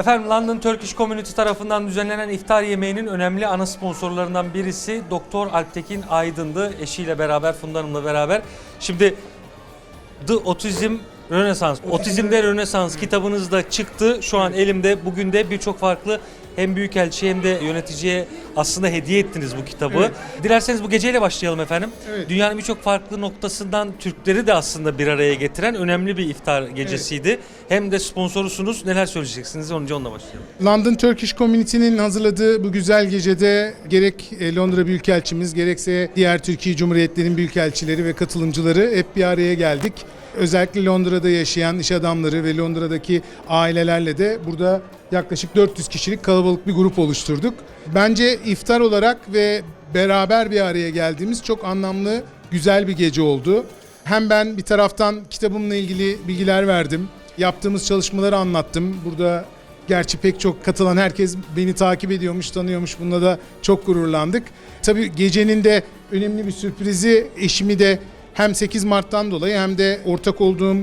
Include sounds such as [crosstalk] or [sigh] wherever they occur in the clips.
Efendim London Turkish Community tarafından düzenlenen iftar yemeğinin önemli ana sponsorlarından birisi Doktor Alptekin Aydın'dı. Eşiyle beraber, Funda Hanım'la beraber. Şimdi The Autism Rönesans, Otizmde Rönesans kitabınız da çıktı. Şu an elimde. Bugün de birçok farklı hem büyükelçi hem de yöneticiye aslında hediye ettiniz bu kitabı. Evet. Dilerseniz bu geceyle başlayalım efendim. Evet. Dünyanın birçok farklı noktasından Türkleri de aslında bir araya getiren önemli bir iftar gecesiydi. Hem de sponsorusunuz. Neler söyleyeceksiniz? Önce onunla başlayalım. London Turkish Community'nin hazırladığı bu güzel gecede gerek e, Londra Büyükelçimiz gerekse diğer Türkiye Cumhuriyetlerinin büyükelçileri ve katılımcıları hep bir araya geldik. Özellikle Londra'da yaşayan iş adamları ve Londra'daki ailelerle de burada yaklaşık 400 kişilik kalabalık bir grup oluşturduk. Bence iftar olarak ve beraber bir araya geldiğimiz çok anlamlı, güzel bir gece oldu. Hem ben bir taraftan kitabımla ilgili bilgiler verdim. Yaptığımız çalışmaları anlattım. Burada Gerçi pek çok katılan herkes beni takip ediyormuş, tanıyormuş. Bununla da çok gururlandık. Tabii gecenin de önemli bir sürprizi eşimi de hem 8 Mart'tan dolayı hem de ortak olduğum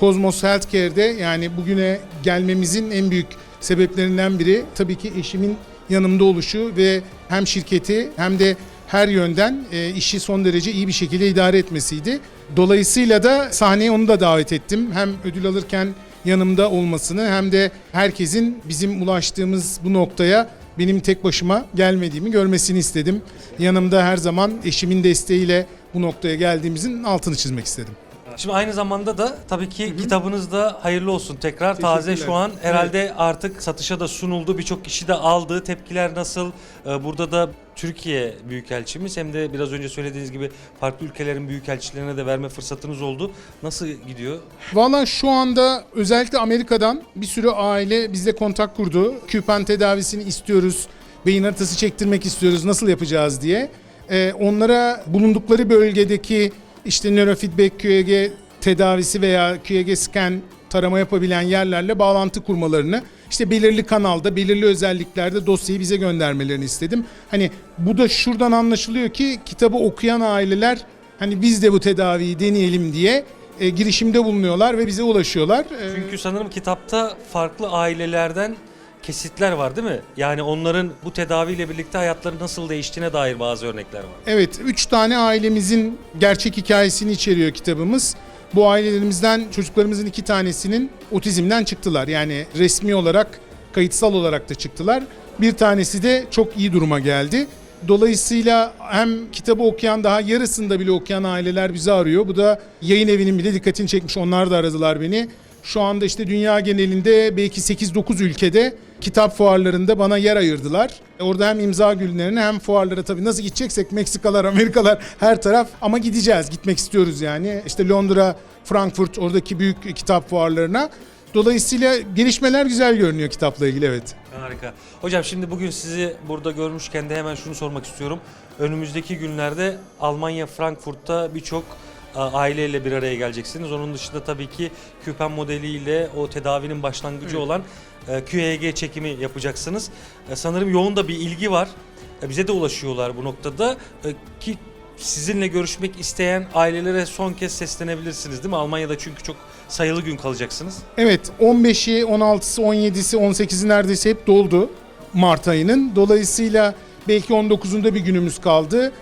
Cosmos Healthcare'de yani bugüne gelmemizin en büyük sebeplerinden biri tabii ki eşimin yanımda oluşu ve hem şirketi hem de her yönden e, işi son derece iyi bir şekilde idare etmesiydi. Dolayısıyla da sahneye onu da davet ettim. Hem ödül alırken yanımda olmasını hem de herkesin bizim ulaştığımız bu noktaya benim tek başıma gelmediğimi görmesini istedim. Yanımda her zaman eşimin desteğiyle bu noktaya geldiğimizin altını çizmek istedim. Şimdi aynı zamanda da tabii ki kitabınız da hayırlı olsun tekrar. Taze şu an herhalde artık satışa da sunuldu. Birçok kişi de aldı. Tepkiler nasıl? Ee, Burada da Türkiye Büyükelçimiz hem de biraz önce söylediğiniz gibi farklı ülkelerin büyükelçilerine de verme fırsatınız oldu. Nasıl gidiyor? Valla şu anda özellikle Amerika'dan bir sürü aile bizle kontak kurdu. Küpen tedavisini istiyoruz, beyin haritası çektirmek istiyoruz, nasıl yapacağız diye. Ee, onlara bulundukları bölgedeki işte nörofeedback, QEG tedavisi veya QEG scan tarama yapabilen yerlerle bağlantı kurmalarını işte belirli kanalda, belirli özelliklerde dosyayı bize göndermelerini istedim. Hani bu da şuradan anlaşılıyor ki kitabı okuyan aileler hani biz de bu tedaviyi deneyelim diye e, girişimde bulunuyorlar ve bize ulaşıyorlar. E, Çünkü sanırım kitapta farklı ailelerden kesitler var değil mi? Yani onların bu tedaviyle birlikte hayatları nasıl değiştiğine dair bazı örnekler var. Evet, üç tane ailemizin gerçek hikayesini içeriyor kitabımız. Bu ailelerimizden çocuklarımızın iki tanesinin otizmden çıktılar. Yani resmi olarak, kayıtsal olarak da çıktılar. Bir tanesi de çok iyi duruma geldi. Dolayısıyla hem kitabı okuyan daha yarısında bile okuyan aileler bizi arıyor. Bu da yayın evinin bile dikkatini çekmiş. Onlar da aradılar beni. Şu anda işte dünya genelinde belki 8-9 ülkede kitap fuarlarında bana yer ayırdılar. Orada hem imza günlerine hem fuarlara tabii nasıl gideceksek Meksikalar, [laughs] Amerikalar her taraf ama gideceğiz. Gitmek istiyoruz yani. İşte Londra, Frankfurt oradaki büyük kitap fuarlarına. Dolayısıyla gelişmeler güzel görünüyor kitapla ilgili evet. Harika. Hocam şimdi bugün sizi burada görmüşken de hemen şunu sormak istiyorum. Önümüzdeki günlerde Almanya Frankfurt'ta birçok aileyle bir araya geleceksiniz. Onun dışında tabii ki Küpen modeliyle o tedavinin başlangıcı olan e, QEG çekimi yapacaksınız. E, sanırım yoğun da bir ilgi var. E, bize de ulaşıyorlar bu noktada ki sizinle görüşmek isteyen ailelere son kez seslenebilirsiniz değil mi? Almanya'da çünkü çok sayılı gün kalacaksınız. Evet 15'i, 16'sı, 17'si, 18'i neredeyse hep doldu Mart ayının. Dolayısıyla belki 19'unda bir günümüz kaldı.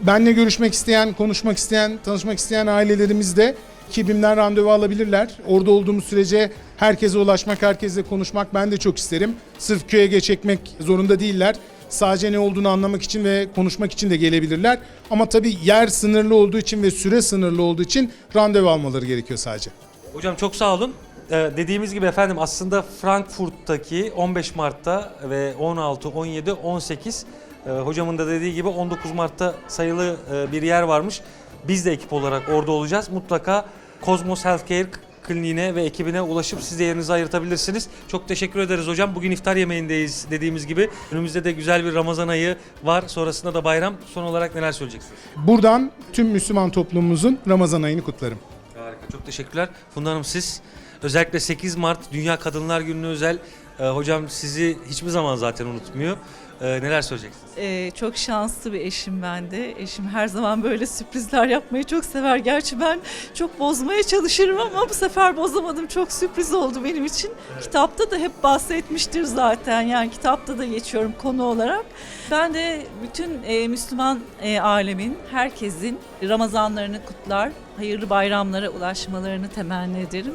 Benle görüşmek isteyen, konuşmak isteyen, tanışmak isteyen ailelerimiz de Kibim'den randevu alabilirler. Orada olduğumuz sürece herkese ulaşmak, herkesle konuşmak ben de çok isterim. Sırf köye çekmek zorunda değiller. Sadece ne olduğunu anlamak için ve konuşmak için de gelebilirler. Ama tabii yer sınırlı olduğu için ve süre sınırlı olduğu için randevu almaları gerekiyor sadece. Hocam çok sağ olun. Ee, dediğimiz gibi efendim aslında Frankfurt'taki 15 Mart'ta ve 16, 17, 18 e, hocamın da dediği gibi 19 Mart'ta sayılı e, bir yer varmış. Biz de ekip olarak orada olacağız. Mutlaka Cosmos Healthcare kliniğine ve ekibine ulaşıp siz de yerinizi ayırtabilirsiniz. Çok teşekkür ederiz hocam. Bugün iftar yemeğindeyiz dediğimiz gibi. Önümüzde de güzel bir Ramazan ayı var. Sonrasında da bayram. Son olarak neler söyleyeceksiniz? Buradan tüm Müslüman toplumumuzun Ramazan ayını kutlarım. Harika. Çok teşekkürler. Funda Hanım siz özellikle 8 Mart Dünya Kadınlar Günü'ne özel E, hocam sizi hiçbir zaman zaten unutmuyor. E, neler söyleyeceksiniz? Ee, çok şanslı bir eşim ben de. Eşim her zaman böyle sürprizler yapmayı çok sever. Gerçi ben çok bozmaya çalışırım ama bu sefer bozamadım. Çok sürpriz oldu benim için. Kitapta da hep bahsetmiştir zaten. Yani kitapta da geçiyorum konu olarak. Ben de bütün e, Müslüman e, alemin, herkesin Ramazanlarını kutlar, hayırlı bayramlara ulaşmalarını temenni ederim.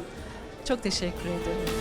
Çok teşekkür ederim.